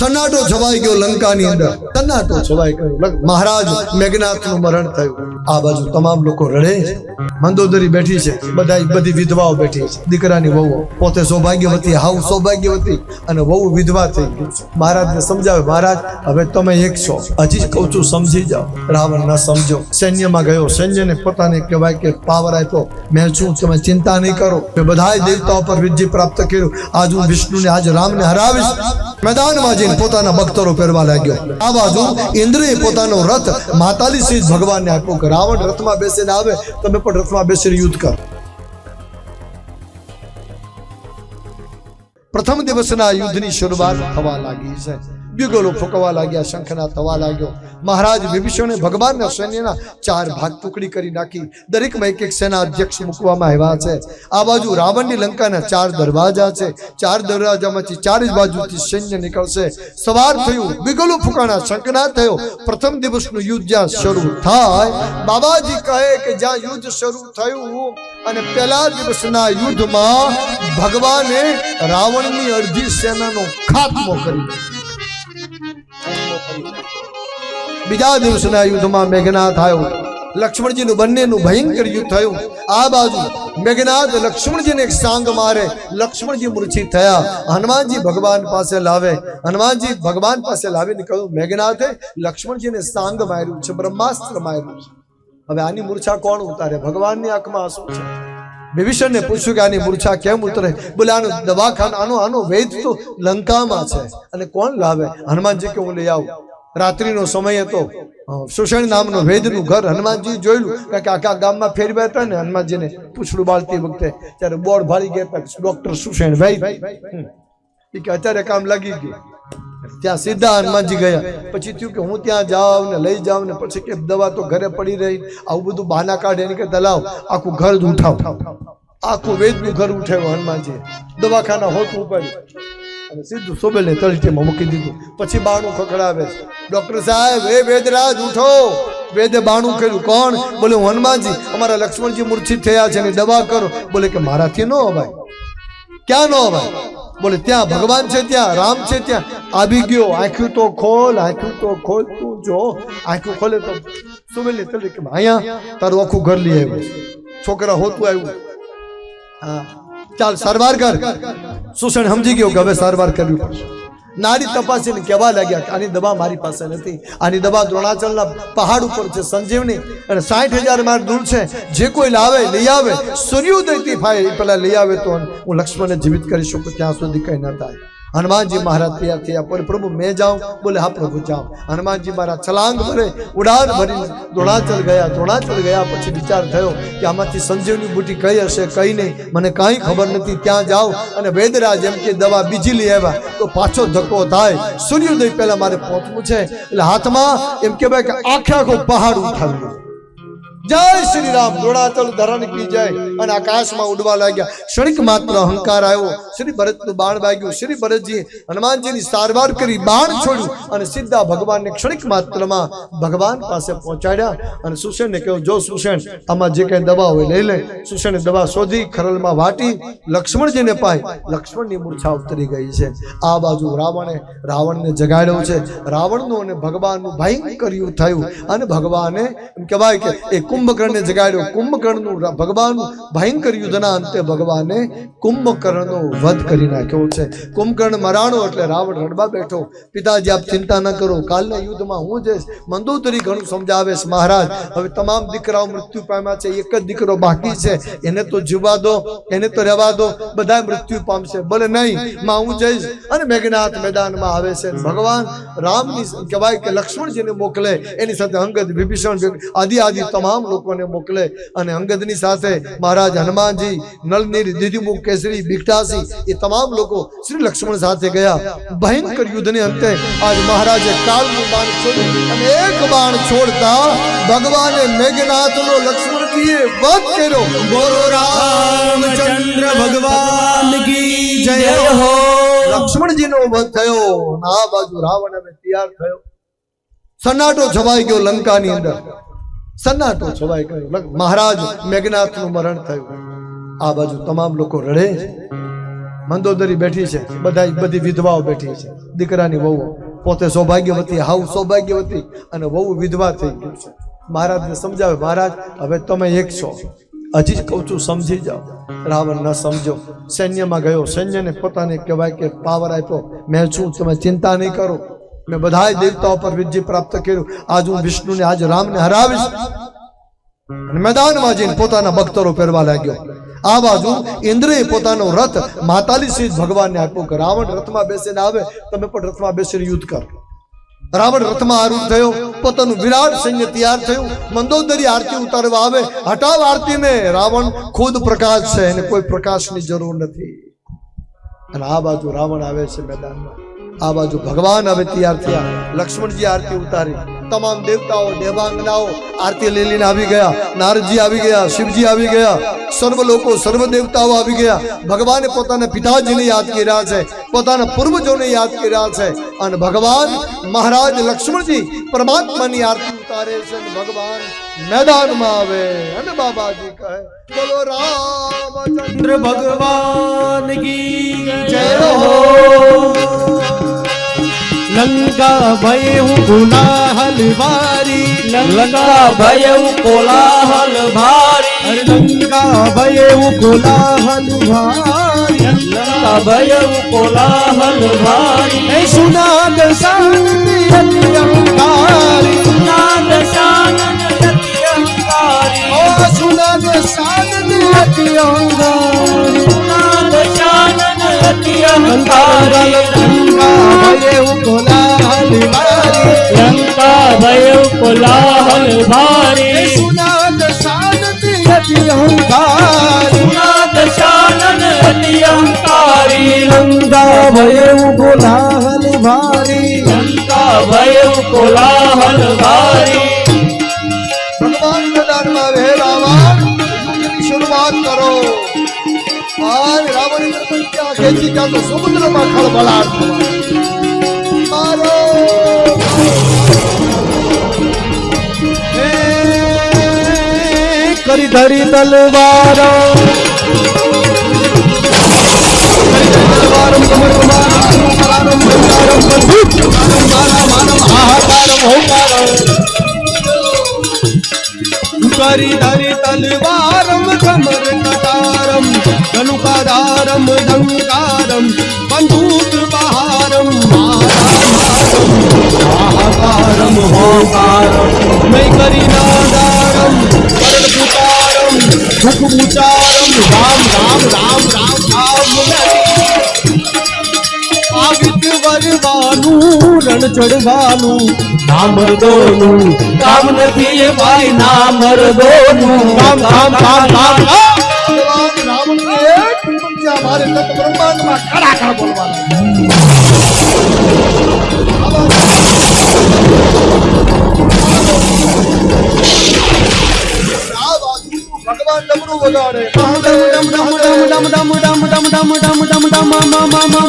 સન્નાટો છવાઈ ગયો લંકાની અંદર. સન્નાટો છવાઈ ગયો. મહારાજ મેઘનાથનું મરણ થયું. આ બાજુ તમામ લોકો રડે મંદોદરી બેઠી છે. બધા બધી વિધવાઓ બેઠી છે. દીકરાની વહુ પોતે સૌભાગ્યવતી, હાવ સૌભાગ્યવતી અને વહુ વિધવા થઈ ગઈ મહારાજને સમજાવે, મહારાજ, હવે તમે એક છો. હજી જ કહું છું, સમજી જાઓ. રાવણ ના સમજો. સૈન્યમાં ગયો. સૈન્યને પોતાને કહેવાય કે પાવર આપ્યો. મેં છું, તમે ચિંતા નહીં કરો. મેં બધાય દેવતાઓ પર વિજય પ્રાપ્ત કર્યું. આજ હું વિષ્ણુને, આજ રામને હરાવીશ. મેદાનમાં જઈને પોતાના બખ્તરો પહેરવા લાગ્યો. આ બાજુ ઇન્દ્રએ પોતાનો રથ માતાલી સિંહ ભગવાનને આપ્યો કે રાવણ રથમાં બેસીને આવે, તમે પણ રથમાં બેસીને યુદ્ધ કર. પ્રથમ દિવસના યુદ્ધની શરૂઆત થવા લાગી છે. યુગલો ફૂંકવા લાગ્યા, શંખના થવા લાગ્યો. મહારાજ વિભીષણે ભગવાનના સૈન્યના ચાર ભાગ ટુકડી કરી નાખી. દરેકમાં એક એક સેના અધ્યક્ષ મૂકવામાં આવ્યા છે. આ બાજુ રાવણની લંકાના ચાર દરવાજા છે. ચાર દરવાજામાંથી ચાર જ બાજુથી સૈન્ય નીકળશે. સવાર થયું બિગલો ફૂંકાણા શંખના થયો. પ્રથમ દિવસનું યુદ્ધ જ્યાં શરૂ થાય, બાબાજી કહે કે જ્યાં યુદ્ધ શરૂ થયું અને પહેલા દિવસના યુદ્ધમાં ભગવાને રાવણની અડધી સેનાનો ખાત્મો કર્યો બીજા દિવસના યુદ્ધમાં મેઘનાથ આવ્યો. લક્ષ્મણજીનું બંનેનું ભયંકર યુદ્ધ થયું. આ બાજુ મેઘનાથ લક્ષ્મણજીને એક સાંગ મારે. લક્ષ્મણજી મૂર્છિત થયા. હનુમાનજી ભગવાન પાસે લાવે. હનુમાનજી ભગવાન પાસે લાવીને કહ્યું મેઘનાથે લક્ષ્મણજીને સાંગ માર્યું છે, બ્રહ્માસ્ત્ર માર્યું છે. હવે આની મૂર્છા કોણ ઉતારે? ભગવાનની આંખમાં આંસુ છે. વિભીષણને પૂછ્યું કે આની મૂર્છા કેમ ઉતરે? બોલે, આનું દવાખાના, આનો આનો વૈદ તો લંકામાં છે. અને કોણ લાવે? હનુમાનજી કે હું લઈ આવું. રાત્રિનો સમય હતો. શોષણ નામનો વેદનું ઘર હનુમાનજી જોયેલું. કારણ કે આખા ગામમાં ફેરવ્યા હતા ને હનુમાનજીને પૂછડું બાળતી વખતે. ત્યારે બોર્ડ ભાળી ગયા ડોક્ટર સુષેણ ભાઈ. કે અત્યારે કામ લાગી ગયું. ત્યાં સીધા હનુમાનજી ગયા. પછી થયું કે હું ત્યાં જાઉં ને લઈ જાઉં ને પછી કે દવા તો ઘરે પડી રહી. આવું બધું બહાના કાઢે. એની કે દલાવ આખું ઘર જ ઉઠાવ આખું વેદનું ઘર ઉઠાવ્યું હનુમાનજી દવાખાના હોત ઉપાડ્યું. અને સીધું સોબેલને તળીટીમાં મૂકી દીધું. પછી બાણું ખખડાવે છે. ડોક્ટર સાહેબ, હે વેદરાજ, ઉઠો. વેદે બાણું કર્યું. કોણ? બોલે હનુમાનજી. અમારા લક્ષ્મણજી મૂર્છિત થયા છે એની દવા કરો. બોલે કે, મારાથી ન અવાય. ક્યાં નો અવાય? બોલે, ત્યાં ભગવાન છે ત્યાં, રામ છે ત્યાં. આવી ગયો. આંખ્યું તો ખોલ, આંખ્યું તો ખોલ. તું જો. આંખ્યું ખોલે તો સુબેલી તલી કે, અહીંયા તારું આખું ઘર લઈ આવ્યું છોકરા હોતું આવ્યું. હા. ચાલ, સારવાર કર. સુષણ સમજી ગયો કે હવે સારવાર કરવી પડશે. નારી તપાસીને કહેવા લાગ્યા કે આની દવા મારી પાસે નથી. આની દવા દ્રોણાચલના પહાડ ઉપર છે, સંજીવની. અને સાઠ હજાર માર દૂર છે. જે કોઈ લાવે, લઈ આવે. સૂર્યોદયથી થાય એ પેલા લઈ આવે તો હું લક્ષ્મણને જીવિત કરી શકું, ત્યાં સુધી કંઈ ન થાય. હનુમાનજી મહારાજ તૈયાર થયા. બોલે, પ્રભુ, મેં જાઉં. બોલે, હા, પ્રભુ જાઉં હનુમાનજી મહારાજ છલાંગ ભરે, ઉડાન ભરી દ્રોણાચલ ગયા. દ્રોણાચલ ગયા પછી વિચાર થયો કે આમાંથી સંજીવની બુટી કઈ હશે, કઈ નહીં. મને કાંઈ ખબર નથી, ત્યાં જાઉં અને વેદરાજ એમ કે, દવા બીજી લઈ આવ્યા. તો પાછો ધક્કો થાય. સૂર્યોદય પહેલાં મારે પહોંચવું છે. એટલે હાથમાં એમ કહેવાય કે આખે આખો પહાડ ઉઠાવી લીધો. જય શ્રી રામ દ્રોણાચલ ધરણ કી જય અને આકાશમાં ઉડવા લાગ્યા. ક્ષણિક માત્ર અહંકાર આવ્યો. શ્રી ભરતનું બાણ વાગ્યું. શ્રી ભરતજી હનુમાનજીની સારવાર કરી બાણ છોડ્યું અને સીધા ભગવાનને ક્ષણિક માત્રમાં ભગવાન પાસે પહોંચાડ્યા અને સુષેણને કહ્યું, જો સુષેણ આમાં જે કંઈ દવા હોય લઈ લે. સુષેણે દવા શોધી ખરલમાં વાટી લક્ષ્મણજીને પાય લક્ષ્મણની મૂર્છા ઉતરી ગઈ છે. આ બાજુ રાવણે રાવણને જગાડ્યો છે. રાવણનું અને ભગવાનનું ભયંકર યુદ્ધ થયું અને ભગવાને એમ કહેવાય કે એ કુંભકર્ણને જગાડ્યો. કુંભકર્ણનું ભગવાન ભયંકર યુદ્ધના અંતે ભગવાને કુંભકર્ણનો વધ કરી નાખ્યો છે. કુંભકર્ણ મરાણો એટલે રાવણ રડવા બેઠો. પિતાજી, આપ ચિંતા ન કરો. કાલના યુદ્ધમાં હું જઈશ મંદોદરી ઘણું સમજાવે મહારાજ. હવે તમામ દીકરાઓ મૃત્યુ પામ્યા છે. એક જ દીકરો બાકી છે. એને તો જીવવા દો, એને તો રહેવા દો. બધા મૃત્યુ પામશે. ભલે નહીં, માં હું જઈશ અને મેઘનાથ મેદાનમાં આવે છે. ભગવાન રામની કહેવાય કે લક્ષ્મણજીને મોકલે. એની સાથે અંગત વિભીષણ, આદિ આદિ તમામ લોકોને મોકલે અને અંગદની સાથે મહારાજ હનુમાનજી, નળનીર દિધિમુખ કેસરી બિકટાસી એ તમામ લોકો શ્રી લક્ષ્મણ સાથે ગયા. ભયંકર યુદ્ધને અંતે આજ મહારાજે કાળનું બાણ છોડ્યું અને એક બાણ છોડતા ભગવાને મેઘનાથનો લક્ષ્મણજીએ વધ કર્યો. બોલો રામચંદ્ર ભગવાન કી જય હો. લક્ષ્મણજીનો વધ થયો આ બાજુ રાવણ હવે તૈયાર થયો. સન્નાટો છવાઈ ગયો લંકાની અંદર. સન્નાટો છવાઈ ગયો મહારાજ, મેઘનાથનું મરણ થયું. આ બાજુ તમામ લોકો રડે છે. મંદોદરી બેઠી છે. બધા બધી વિધવાઓ બેઠી છે. દીકરાની વહુ પોતે સૌભાગ્યવતી, હાવ સૌભાગ્યવતી અને વહુ વિધવા થઈ ગયું છે. મહારાજને સમજાવે, મહારાજ, હવે તમે એક છો. હજી જ કહું છું, સમજી જાઓ. રાવણ ન સમજો. સૈન્યમાં ગયો. સૈન્યને પોતાને કહેવાય કે પાવર આપ્યો. મેં છું, તમે ચિંતા નહીં કરો. મેં બધા દેવતાઓ પર વિજય પ્રાપ્ત કર્યું. આજ હું વિષ્ણુને, આજ રામને હરાવીશ. મેદાનમાં જઈને પોતાના બખ્તરો પહેરવા લાગ્યો. આ બાજુ ઇન્દ્રએ પોતાનો રથ માતાલી સિંહ ભગવાનને આપ્યો કે, રાવણ રથમાં બેસીને આવે, તમે પણ રથમાં બેસીને યુદ્ધ કરો. રાવણ રથમાં આરૂઢ થયો, પોતાનું વિરાટ સૈન્ય તૈયાર થયું, મંદોદરી આરતી ઉતારવા આવે, હટાવ આરતી મેં. રાવણ ખુદ પ્રકાશ છે, એને કોઈ પ્રકાશની જરૂર નથી. અને આ બાજુ રાવણ આવે છે મેદાનમાં. આ બાજુ ભગવાન હવે તૈયાર થયા. લક્ષ્મણજી આરતી ઉતારી. તમામ દેવતાઓ, દેવાંગનાઓ આરતી લઈ આવી ગયા. નારદજી આવી ગયા, શિવજી આવી ગયા. સર્વ લોકો, સર્વ દેવતાઓ આવી ગયા. ભગવાને પોતાના પિતાજીને યાદ કર્યા છે. પોતાના પૂર્વજોને યાદ કર્યા છે. અને ભગવાન મહારાજ લક્ષ્મણજી પરમાત્માની આરતી ઉતારે છે અને ભગવાન મેદાનમાં આવે. અને બાબાજી કહે, બોલો રામચંદ્ર ચંદ્ર ભગવાન કી જય હો. લંગા ભય હું કોલા હલવારી લંગા ભય હું કોલા હલવારી લંગા ભય હું કોલા હલવારી લંગા ભય હું કોલા હલવારી એ સુનાદ શાંતિ સત્યંકારી સુનાદ શાંતિ સત્યંકારી ભોલા હલવારી ભગવાન મેદાનમાં રહેલા વાળ કરી. ધરી તલવારો. તલવારો ધરી ધરી તલવારમ સમર કટારમ ધનુકાધારમ ધંકારમ બંદૂક બહારમ મહાકારમ હોકારમ મેં કરી નાદારમ કરણપુતારમ ભૂખ ઊંચા ચડવાનું નામર દોનું કામ નથી એ ભાઈ ના મરદોનું કામ કામ કામ કામ ભગવાન રાવણને એક પંક્તિમાં મારે તત બ્રહ્માંડમાં ખડાખડ બોલવાના. આ બાજુ ભગવાન ડમરું વગાડે ડમ ડમ ડમ ડમ ડમ ડમ ડમ ડમ ડમ ડમ ડમ મા મા મા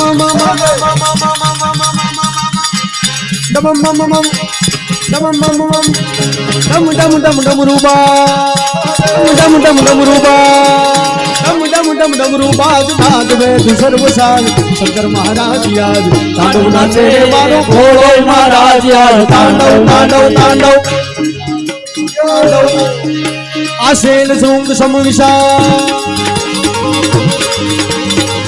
મા મા ડમમ મમ મમ ડમમ મમ મમ ડમ ડમ ડમ ડમ રૂબા ડમ ડમ ડમ રૂબા ડમ ડમ ડમ ડમ રૂબાજ નાદ વેદ સર્વસાલ શંકર મહારાજ યાદ તાંડવ આશેલ સૌંગ સમવિશા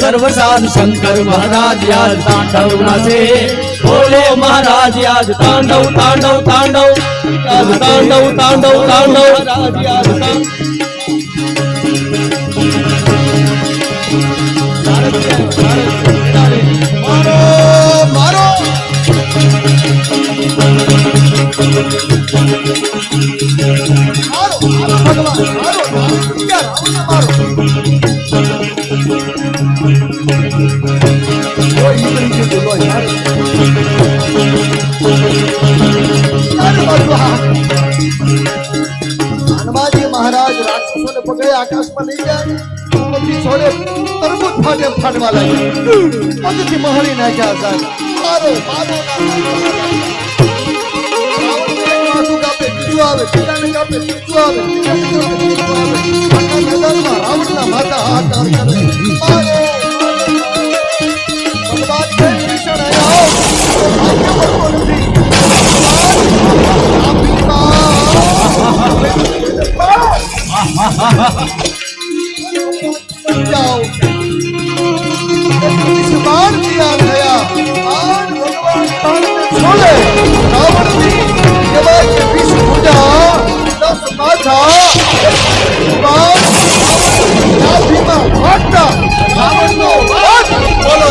સર્વ સાધુ શંકર મહારાજ યાદ તાંડવ નાશે બોલે મહારાજ યાદ તાંડવ તાંડવ તાંડવ તાંડવ તાંડવ તાંડવ તાંડવ હનુમાનજી મહારાજ રાક્ષસોને પકડે આકાશમાં લઈ ગયા પછી છોડે તરબૂચ ફાટે ફાટવા લાગ્યા પગથી મહળી નાખ્યા સાહેબ મારો મારો રાવણનું કાપે બીજું આવે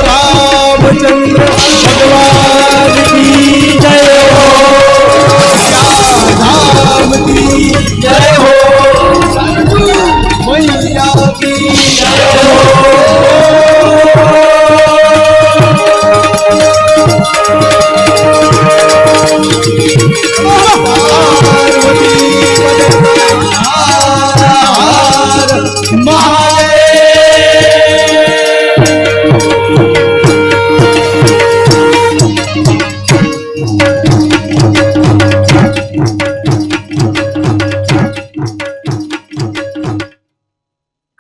రామచంద్ర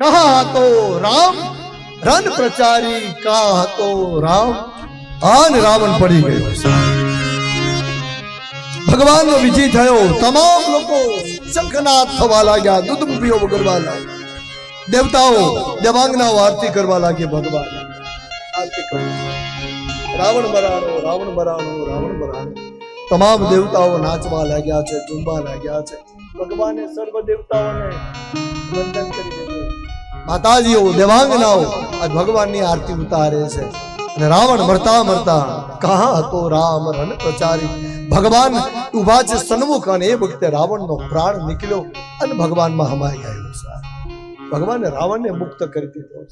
कहा तो राम રન પ્રચારી કા હતો રામ આન રાવણ પડી ગયો છે ભગવાનનો વિજય થયો તમામ લોકો શંખનાદ થવા લાગ્યા દુદુંબીઓ વગરવા લાગ્યા દેવતાઓ દેવાંગનાઓ આરતી કરવા લાગ્યા ભગવાન આરતી કરવા. રાવણ મરાણો રાવણ મરાણો રાવણ મરાણો તમામ દેવતાઓ નાચવા લાગ્યા છે ઝૂમવા લાગ્યા છે ભગવાને સર્વ દેવતાઓને વંદન કરી દીધું માતાજીઓ દેવાંગનાઓ આજ ભગવાનની આરતી ઉતારે છે. અને રાવણ મરતા મરતા કહા હતો રામ રન પ્રચારી. ભગવાન ઊભા છે સન્મુખ અને એ વખતે રાવણનો પ્રાણ નીકળ્યો અને ભગવાનમાં હમાઈ ગયો છે. ભગવાને રાવણને મુક્ત કરી દીધો